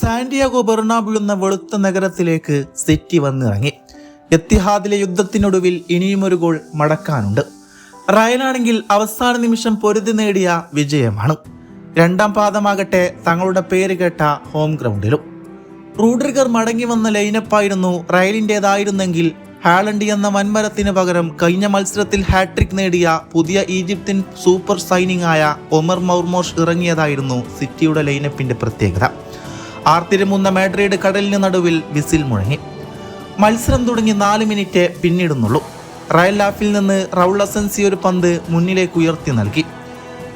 Santiago ബെർണാബിൾ എന്ന വെളുത്ത നഗരത്തിലേക്ക് സിറ്റി വന്നിറങ്ങി. എത്തിഹാദിലെ യുദ്ധത്തിനൊടുവിൽ ഇനിയുമൊരു ഗോൾ മടക്കാനുണ്ട്. റയനാണെങ്കിൽ അവസാന നിമിഷം പൊരുതി നേടിയ വിജയമാണ്. രണ്ടാം പാദമാകട്ടെ തങ്ങളുടെ പേര് കേട്ട ഹോം ഗ്രൗണ്ടിലും. റൂഡ്രിഗർ മടങ്ങി വന്ന ലൈനപ്പായിരുന്നു റയലിന്റെതായിരുന്നെങ്കിൽ ഹാലണ്ടി എന്ന വൻമരത്തിന് പകരം കഴിഞ്ഞ മത്സരത്തിൽ ഹാട്രിക് നേടിയ പുതിയ ഈജിപ്തിൻ സൂപ്പർ സൈനിങ് ആയ ഒമർ മൗർമോഷ് ഇറങ്ങിയതായിരുന്നു സിറ്റിയുടെ ലൈനപ്പിന്റെ പ്രത്യേകത. ആർത്തിരുമുന്ന മാഡ്രിഡ് കടലിന് നടുവിൽ വിസിൽ മുഴങ്ങി. മത്സരം തുടങ്ങി നാല് മിനിറ്റ് പിന്നിടുന്നുള്ളൂ. റയൽ ലാഫിൽ നിന്ന് റൗൾ അസൻസി ഒരു പന്ത് മുന്നിലേക്ക് ഉയർത്തി നൽകി.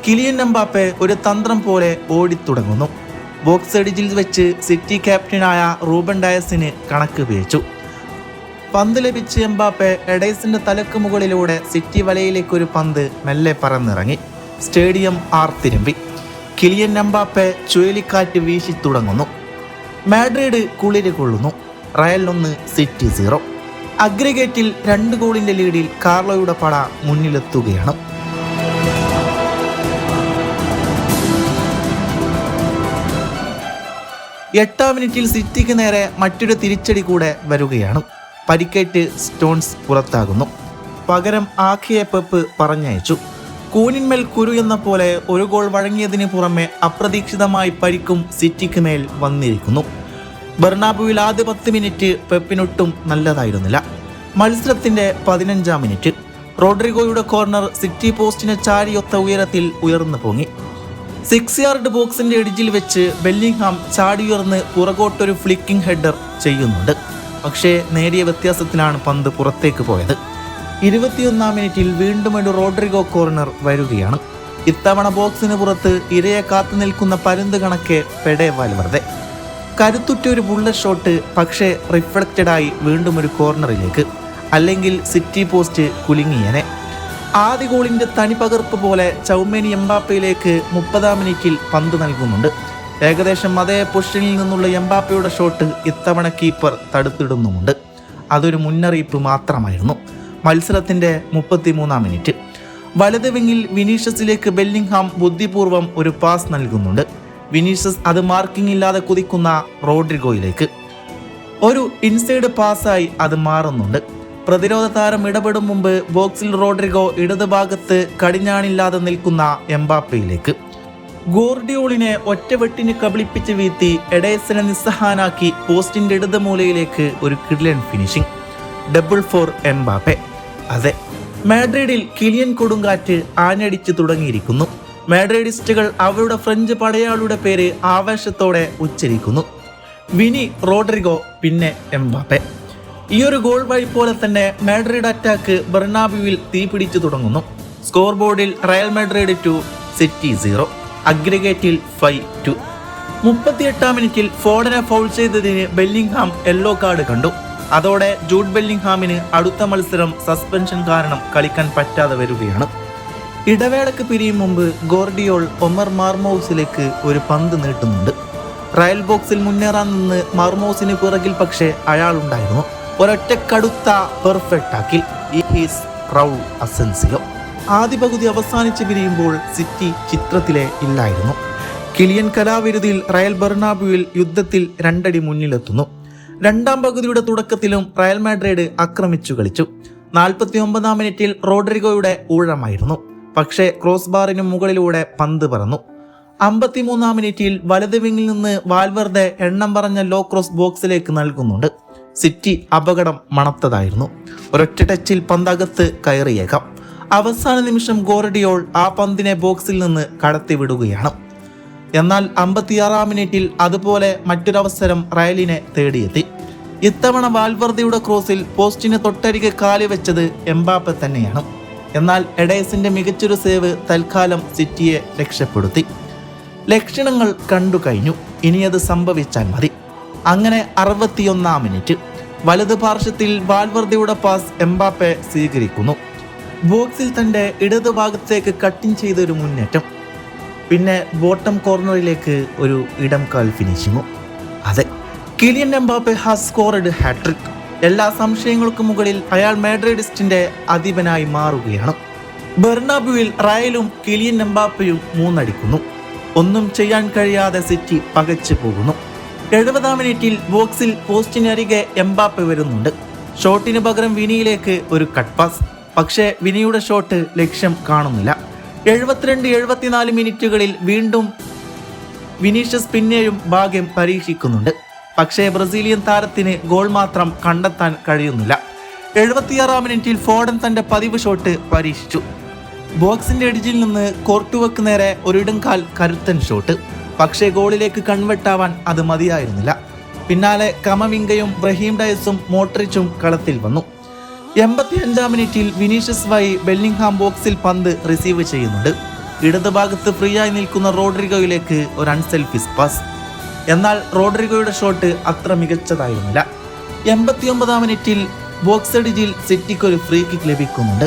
കിലിയൻ എംബാപ്പെ ഒരു തന്ത്രം പോലെ ഓടിത്തുടങ്ങുന്നു ബോക്സ് എഡിജിൽ വെച്ച് സിറ്റി ക്യാപ്റ്റനായ റൂബൻ ഡയസിന് കണക്ക് പിഴച്ചു. പന്ത് ലഭിച്ച് എംബാപ്പെ എഡൈസിന്റെ തലക്ക് മുകളിലൂടെ സിറ്റി വലയിലേക്കൊരു പന്ത് മെല്ലെ പറന്നിറങ്ങി. സ്റ്റേഡിയം ആർത്തിരമ്പി കിലിയൻ എംബാപ്പെ ചുഴലിക്കാറ്റ് വീശി തുടങ്ങുന്നു. മാഡ്രിഡ് കുളിര് കൊള്ളുന്നു. റയൽ ഒന്ന് സിറ്റി സീറോ. അഗ്രിഗേറ്റിൽ രണ്ട് ഗോളിന്റെ ലീഡിൽ കാർലോയുടെ പട മുന്നിലെത്തുകയാണ്. എട്ടാം മിനിറ്റിൽ സിറ്റിക്ക് നേരെ മറ്റൊരു തിരിച്ചടി കൂടെ വരികയാണ്. പരിക്കേറ്റ് സ്റ്റോൺസ് പുറത്താകുന്നു. പകരം ആഖിയെ പെപ്പ് പറഞ്ഞയച്ചു. കൂനിന്മേൽ കുരു എന്ന പോലെ ഒരു ഗോൾ വഴങ്ങിയതിന് പുറമെ അപ്രതീക്ഷിതമായി പരിക്കും സിറ്റിക്ക് മേൽ വന്നിരിക്കുന്നു. ബെർണാബുവിൽ ആദ്യ പത്ത് മിനിറ്റ് പെപ്പിനൊട്ടും നല്ലതായിരുന്നില്ല. മത്സരത്തിന്റെ പതിനഞ്ചാം മിനിറ്റ്. റോഡ്രിഗോയുടെ കോർണർ സിറ്റി പോസ്റ്റിനെ ചാരിയൊത്ത ഉയരത്തിൽ ഉയർന്നു പൊങ്ങി. സിക്സ് യാർഡ് ബോക്സിന്റെ എഡിജിൽ വെച്ച് ബെല്ലിംഗ്ഹാം ചാടിയുയർന്ന് പുറകോട്ടൊരു ഫ്ലിക്കിംഗ് ഹെഡർ ചെയ്യുന്നുണ്ട്. പക്ഷേ നേരിയ വ്യത്യാസത്തിലാണ് പന്ത് പുറത്തേക്ക് പോയത്. ഇരുപത്തിയൊന്നാം മിനിറ്റിൽ വീണ്ടും ഒരു റോഡ്രിഗോ കോർണർ വരികയാണ്. ഇത്തവണ ബോക്സിന് പുറത്ത് ഇരയെ കാത്തു നിൽക്കുന്ന പരുന്ത് കണക്കെ പെടെ കരുത്തുറ്റ ഒരു ബുള്ളറ്റ് ഷോട്ട് പക്ഷേ റിഫ്ലക്റ്റഡ് ആയി വീണ്ടും ഒരു കോർണറിലേക്ക്. അല്ലെങ്കിൽ സിറ്റി പോസ്റ്റ് കുലുങ്ങിയനെ. ആദ്യ ഗോളിന്റെ തനിപകർപ്പ് പോലെ ചൗമേനി എംബാപ്പയിലേക്ക് മുപ്പതാം മിനിറ്റിൽ പന്ത് നൽകുന്നുണ്ട്. ഏകദേശം അതേ പൊസിഷനിൽ നിന്നുള്ള എംബാപ്പയുടെ ഷോട്ട് ഇത്തവണ കീപ്പർ തടുത്തിടുന്നുമുണ്ട്. അതൊരു മുന്നറിയിപ്പ് മാത്രമായിരുന്നു. മത്സരത്തിന്റെ മുപ്പത്തിമൂന്നാം മിനിറ്റ്. വലത് വിങ്ങിൽ വിനീഷ്യസിലേക്ക് ബെല്ലിംഗ്ഹാം ബുദ്ധിപൂർവം ഒരു പാസ് നൽകുന്നുണ്ട്. വിനീഷ്യസ് അത് മാർക്കിംഗ് ഇല്ലാതെ കുതിക്കുന്ന റോഡ്രിഗോയിലേക്ക്. ഒരു ഇൻസൈഡ് പാസ്സായി അത് മാറുന്നുണ്ട്. പ്രതിരോധ താരം ഇടപെടും മുമ്പ് ബോക്സിൽ റോഡ്രിഗോ ഇടതുഭാഗത്ത് കടിഞ്ഞാണില്ലാതെ നിൽക്കുന്ന എംബാപ്പയിലേക്ക്. ഗോർഡിയോളിനെ ഒറ്റവെട്ടിന് കബളിപ്പിച്ച് വീഴ്ത്തി എഡേസനെ നിസ്സഹാനാക്കി പോസ്റ്റിന്റെ ഇടതുമൂലയിലേക്ക് ഒരു കിഡ്ലൻ ഫിനിഷിംഗ് ഡബിൾ ഫോർ എംബാപ്പെ. അതെ. മാഡ്രിഡിൽ കിലിയൻ കൊടുങ്കാറ്റ് ആഞ്ഞടിച്ചു തുടങ്ങിയിരിക്കുന്നു. മാഡ്രിഡിസ്റ്റുകൾ അവരുടെ ഫ്രഞ്ച് പടയാളിയുടെ പേര് ആവേശത്തോടെ ഉച്ചരിക്കുന്നു. വിനി റോഡ്രിഗോ പിന്നെ എംബാപ്പെ. ഈ ഒരു ഗോൾ വഴി പോലെ തന്നെ മാഡ്രിഡ് അറ്റാക്ക് ബെർണാബുവിൽ തീപിടിച്ചു തുടങ്ങുന്നു. സ്കോർ ബോർഡിൽ Real Madrid two City zero. അഗ്രിഗേറ്റിൽ five two. മുപ്പത്തിയെട്ടാം മിനിറ്റിൽ ഫോർഡനെ ഫൗൾ ചെയ്തതിന് ബെല്ലിംഗ്ഹാം യെല്ലോ കാർഡ് കണ്ടു. അതോടെ ജൂഡ് ബെല്ലിംഗ്ഹാമിന് അടുത്ത മത്സരം സസ്പെൻഷൻ കാരണം കളിക്കാൻ പറ്റാതെ വരികയാണ്. ഇടവേളക്ക് പിരിയും മുമ്പ് ഗോർഡിയോൾ ഒമർ മാർമോസിലേക്ക് ഒരു പന്ത് നീട്ടുന്നുണ്ട്. റയൽ ബോക്സിൽ മുന്നേറാൻ നിന്ന് മാർമോസിന് പിറകിൽ പക്ഷേ അയാളുണ്ടായിരുന്നു. ഒരൊറ്റ കടുത്ത പെർഫെക്റ്റ് ആക്കിൽ. ഈ ഹീസ് റൗൾ അസൻസിയോ ആദ്യ പകുതി അവസാനിച്ച് പിരിയുമ്പോൾ സിറ്റി ചിത്രത്തിലെ ഇല്ലായിരുന്നു. കിലിയൻ കലാവിരുതിയിൽ റയൽ ബെർണാബുവിൽ യുദ്ധത്തിൽ രണ്ടടി മുന്നിലെത്തുന്നു. രണ്ടാം പകുതിയുടെ തുടക്കത്തിലും റയൽ മാഡ്രിഡ് ആക്രമിച്ചു കളിച്ചു. നാൽപ്പത്തി ഒമ്പതാം മിനിറ്റിൽ റോഡ്രിഗോയുടെ ഊഴമായിരുന്നു. പക്ഷേ ക്രോസ് ബാറിന് മുകളിലൂടെ പന്ത് പറന്നു. അമ്പത്തിമൂന്നാം മിനിറ്റിൽ വലത് വിങ്ങിൽ നിന്ന് വാൽവെറുതെ എണ്ണം പറഞ്ഞ ലോ ക്രോസ് ബോക്സിലേക്ക് നൽകുന്നുണ്ട്. സിറ്റി അപകടം മണത്തതായിരുന്നു. ഒരൊറ്റ ടച്ചിൽ പന്തകത്ത് കയറിയേക്കാം. അവസാന നിമിഷം ഗോറഡിയോൾ ആ പന്തിനെ ബോക്സിൽ നിന്ന് കടത്തിവിടുകയാണ്. എന്നാൽ അമ്പത്തിയാറാം മിനിറ്റിൽ അതുപോലെ മറ്റൊരവസരം റയലിനെ തേടിയെത്തി. ഇത്തവണ വാൽവർദിയുടെ ക്രോസിൽ പോസ്റ്റിന് തൊട്ടരികെ കാലി വെച്ചത് എംബാപ്പെ തന്നെയാണ്. എന്നാൽ എഡേസിന്റെ മികച്ചൊരു സേവ് തൽക്കാലം സിറ്റിയെ രക്ഷപ്പെടുത്തി. ലക്ഷണങ്ങൾ കണ്ടു കഴിഞ്ഞു. ഇനി അത് സംഭവിച്ചാൽ മതി. അങ്ങനെ അറുപത്തിയൊന്നാം മിനിറ്റ്. വലത് പാർശ്വത്തിൽ വാൽവർദിയുടെ പാസ് എംബാപ്പെ സ്വീകരിക്കുന്നു. ബോക്സിൽ തന്റെ ഇടതുഭാഗത്തേക്ക് കട്ടിങ് ചെയ്തൊരു മുന്നേറ്റം. പിന്നെ ബോട്ടം കോർണറിലേക്ക് ഒരു ഇടം കാൽ ഫിനിഷിങ്ങും. അതെ Kylian Mbappe has scored hat trick. എല്ലാ സംശയങ്ങൾക്കും മുകളിൽ അയാൾ മാഡ്രിഡിസ്റ്റിന്റെ അധിപനായി മാറുകയാണ്. ബെർണാബുവിൽ റയലും കിലിയൻ എംബാപ്പയും മൂന്നടിക്കുന്നു. ഒന്നും ചെയ്യാൻ കഴിയാതെ സിറ്റി പകച്ചു പോകുന്നു. എഴുപതാം മിനിറ്റിൽ ബോക്സിൽ പോസ്റ്റിനരികെ എംബാപ്പ വരുന്നുണ്ട്. ഷോട്ടിന് പകരം വിനിയിലേക്ക് ഒരു കട്ട് പാസ്. പക്ഷേ വിനിയുടെ ഷോട്ട് ലക്ഷ്യം കാണുന്നില്ല. എഴുപത്തിരണ്ട് എഴുപത്തിനാല് മിനിറ്റുകളിൽ വീണ്ടും വിനീഷ്യസ് പിന്നെയും ഭാഗ്യം പരീക്ഷിക്കുന്നുണ്ട്. പക്ഷേ ബ്രസീലിയൻ താരത്തിന് ഗോൾ മാത്രം കണ്ടെത്താൻ കഴിയുന്നില്ല. എഴുപത്തിയാറാം മിനിറ്റിൽ ഫോഡൻ തന്റെ പതിവ് ഷോട്ട് പരീക്ഷിച്ചു. ബോക്സിന്റെ എഡിജിൽ നിന്ന് കോർട്ടുവക്ക് നേരെ ഒരിടങ്കാൽ കരുത്തൻ ഷോട്ട്. പക്ഷേ ഗോളിലേക്ക് കൺവെട്ടാവാൻ അത് മതിയായിരുന്നില്ല. പിന്നാലെ കമവിംഗയും ബ്രഹീം ഡയസും മോട്രിച്ചും കളത്തിൽ വന്നു. എൺപത്തിയഞ്ചാം മിനിറ്റിൽ വിനീഷ്യസ് വൈ ബെല്ലിംഗ്ഹാം ബോക്സിൽ പന്ത് റിസീവ് ചെയ്യുന്നുണ്ട്. ഇടതുഭാഗത്ത് ഫ്രീ ആയി നിൽക്കുന്ന റോഡ്രിഗോയിലേക്ക് ഒരു അൺസെൽഫിസ് പാസ് എന്നാൽ റോഡ്രിഗോയുടെ ഷോട്ട് അത്ര മികച്ചതായിരുന്നില്ല. എൺപത്തിയൊമ്പതാം മിനിറ്റിൽ ബോക്സ് എഡിജിൽ സിറ്റിക്ക് ഒരു ഫ്രീ കിക്ക് ലഭിക്കുന്നുണ്ട്.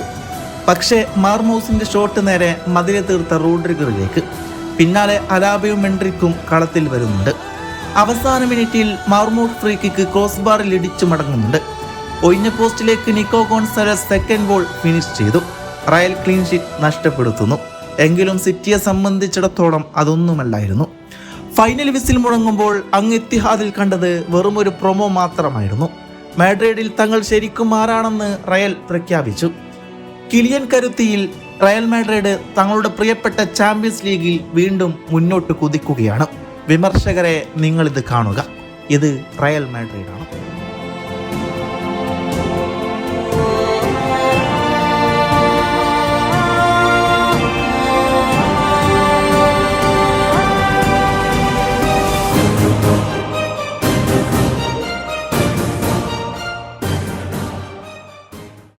പക്ഷേ മാർമോസിന്റെ ഷോട്ട് നേരെ മതിലെ തീർത്ത റോഡ്രിഗോയിലേക്ക്. പിന്നാലെ അലാബയും മെൻട്രിക്കും കളത്തിൽ വരുന്നുണ്ട്. അവസാന മിനിറ്റിൽ മാർമോസ് ഫ്രീ കിക്ക് ക്രോസ് ബാറിൽ ഇടിച്ചു മടങ്ങുന്നുണ്ട്. ഒഴിഞ്ഞ പോസ്റ്റിലേക്ക് Nico Gonzalez second goal finish ചെയ്തു. റയൽ ക്ലീൻ ഷീറ്റ് നഷ്ടപ്പെടുത്തുന്നു. എങ്കിലും സിറ്റിയെ സംബന്ധിച്ചിടത്തോളം അതൊന്നുമല്ലായിരുന്നു. ഫൈനൽ വിസിൽ മുഴങ്ങുമ്പോൾ അങ്ങ് ഇത്തിഹാദിൽ കണ്ടത് വെറും ഒരു പ്രൊമോ മാത്രമായിരുന്നു. മാഡ്രിഡിൽ തങ്ങൾ ശരിക്കും ആരാണെന്ന് റയൽ പ്രഖ്യാപിച്ചു. കിലിയൻ കരുത്തിയിൽ റയൽ മാഡ്രിഡ് തങ്ങളുടെ പ്രിയപ്പെട്ട ചാമ്പ്യൻസ് ലീഗിൽ വീണ്ടും മുന്നോട്ട് കുതിക്കുകയാണ്. വിമർശകരെ നിങ്ങളിത് കാണുക. ഇത് റയൽ മാഡ്രിഡാണ്.